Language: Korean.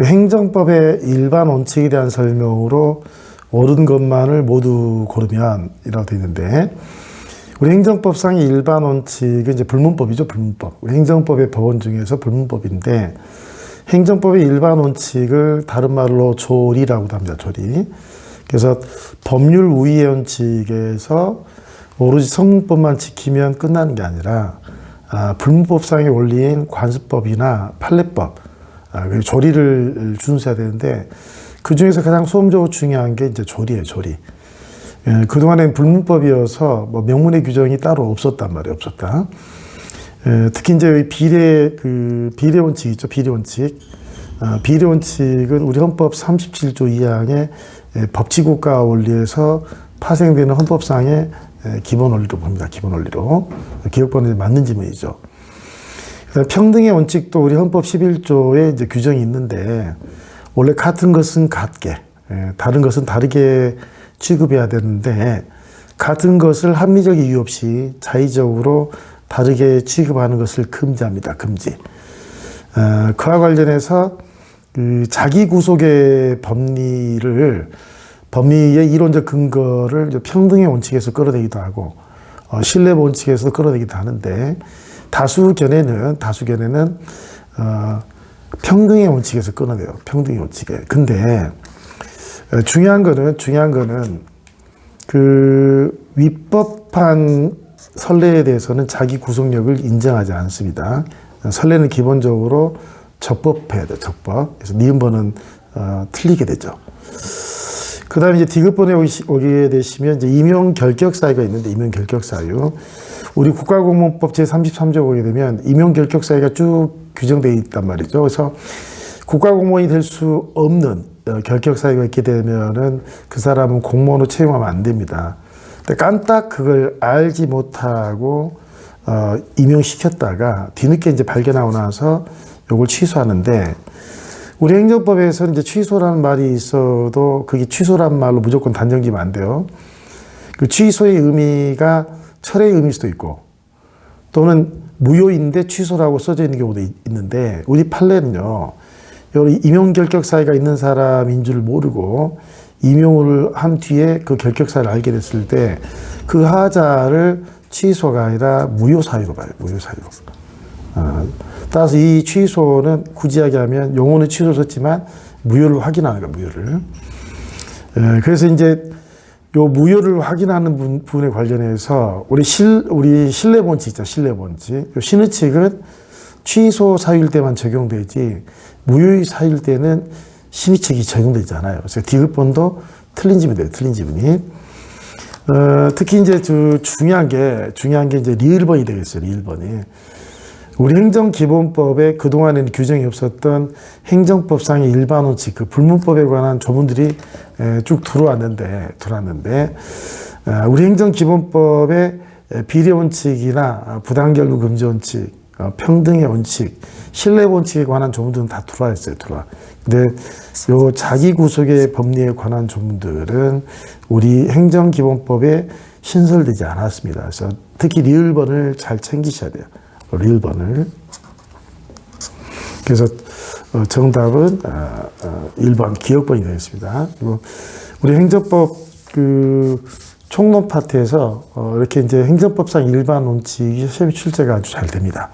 행정법의 일반 원칙에 대한 설명으로 옳은 것만을 모두 고르면 이라고 되어 있는데 우리 행정법상의 일반 원칙은 이제 불문법이죠, 불문법. 행정법의 법원 중에서 불문법인데 행정법의 일반 원칙을 다른 말로 조리라고도 합니다, 조리. 그래서 법률 우위의 원칙에서 오로지 성문법만 지키면 끝나는 게 아니라 아, 불문법상의 원리인 관습법이나 판례법, 조리를 준수해야 되는데 그 중에서 가장 소음적으로 중요한 게 이제 조리예요, 조리. 예, 그동안엔 불문법이어서 뭐 명문의 규정이 따로 없었단 말이에요, 없었다. 예, 특히 이제 이 비례, 그, 비례 원칙 있죠, 비례 원칙. 아, 비례 원칙은 우리 헌법 37조 2항의 예, 법치국가 원리에서 파생되는 헌법상의 예, 기본 원리로 봅니다, 기본 원리로. 기억번호에 맞는 지문이죠. 평등의 원칙도 우리 헌법 11조에 이제 규정이 있는데 원래 같은 것은 같게, 예, 다른 것은 다르게 취급해야 되는데 같은 것을 합리적 이유 없이 자의적으로 다르게 취급하는 것을 금지합니다. 금지. 어, 그와 관련해서 그 자기 구속의 법리를 법리의 이론적 근거를 평등의 원칙에서 끌어내기도 하고 어, 신뢰 원칙에서 끌어내기도 하는데 다수 견해는 다수 견해는 어, 평등의 원칙에서 끌어내요. 평등의 원칙에. 근데 어, 중요한 거는 중요한 거는 그 위법한 선례에 대해서는 자기 구속력을 인정하지 않습니다. 선례는 기본적으로 적법해야 돼, 적법. 그래서 니은번은 어, 틀리게 되죠. 그 다음에 이제 디귿번에 오게 되시면 이제 임용 결격 사유가 있는데 임용 결격 사유. 우리 국가공무원법 제33조 보게 되면 임용 결격 사유가 쭉 규정되어 있단 말이죠. 그래서 국가공무원이 될 수 없는 어, 결격 사유가 있게 되면은 그 사람은 공무원으로 채용하면 안 됩니다. 근데 깜딱 그걸 알지 못하고 어, 임용시켰다가 뒤늦게 이제 발견하고 나서 요걸 취소하는데 우리 행정법에서는 이제 취소라는 말이 있어도 그게 취소란 말로 무조건 단정지면 안 돼요. 그 취소의 의미가 철의 의미일 수도 있고 또는 무효인데 취소라고 써져 있는 경우도 있- 있는데 우리 판례는요. 여기 임용 결격 사유가 있는 사람인 줄 모르고 임용을 한 뒤에 그 결격 사유를 알게 됐을 때 그 하자를 취소가 아니라 무효 사유로 봐요. 무효 사유로. 어, 따라서 이 취소는 굳이 하면 용어는 취소 썼지만 무효를 확인하는 거야, 무효를. 에, 그래서 이제 요 무효를 확인하는 분, 부분에 관련해서 우리 실, 우리 신뢰 본칙 있죠, 신뢰 본칙. 요 신의칙은 취소 사유일 때만 적용되지 무효의 사유일 때는 신의칙이 적용되잖아요. 그래서 디귿번도 틀린 지문이 돼요, 틀린 지문이. 어, 특히 이제 주, 중요한 게, 중요한 게 이제 리을번이 되겠어요, 리을번이. 우리 행정기본법에 그동안에는 규정이 없었던 행정법상의 일반 원칙, 그 불문법에 관한 조문들이 에, 쭉 들어왔는데, 들어왔는데, 어, 우리 행정기본법에 에, 비례 원칙이나 어, 부당결부 금지 원칙, 어, 평등의 원칙, 신뢰 원칙에 관한 조문들은 다 들어와 있어요, 들어와. 근데 요 자기 구속의 법리에 관한 조문들은 우리 행정기본법에 신설되지 않았습니다. 그래서 특히 리을번을 잘 챙기셔야 돼요. 리을번을. 그래서 어, 정답은 어, 어, 1번 기억번이 되겠습니다. 우리 행정법 그 총론 파트에서 어, 이렇게 이제 행정법상 일반 원칙이 시험 출제가 아주 잘 됩니다.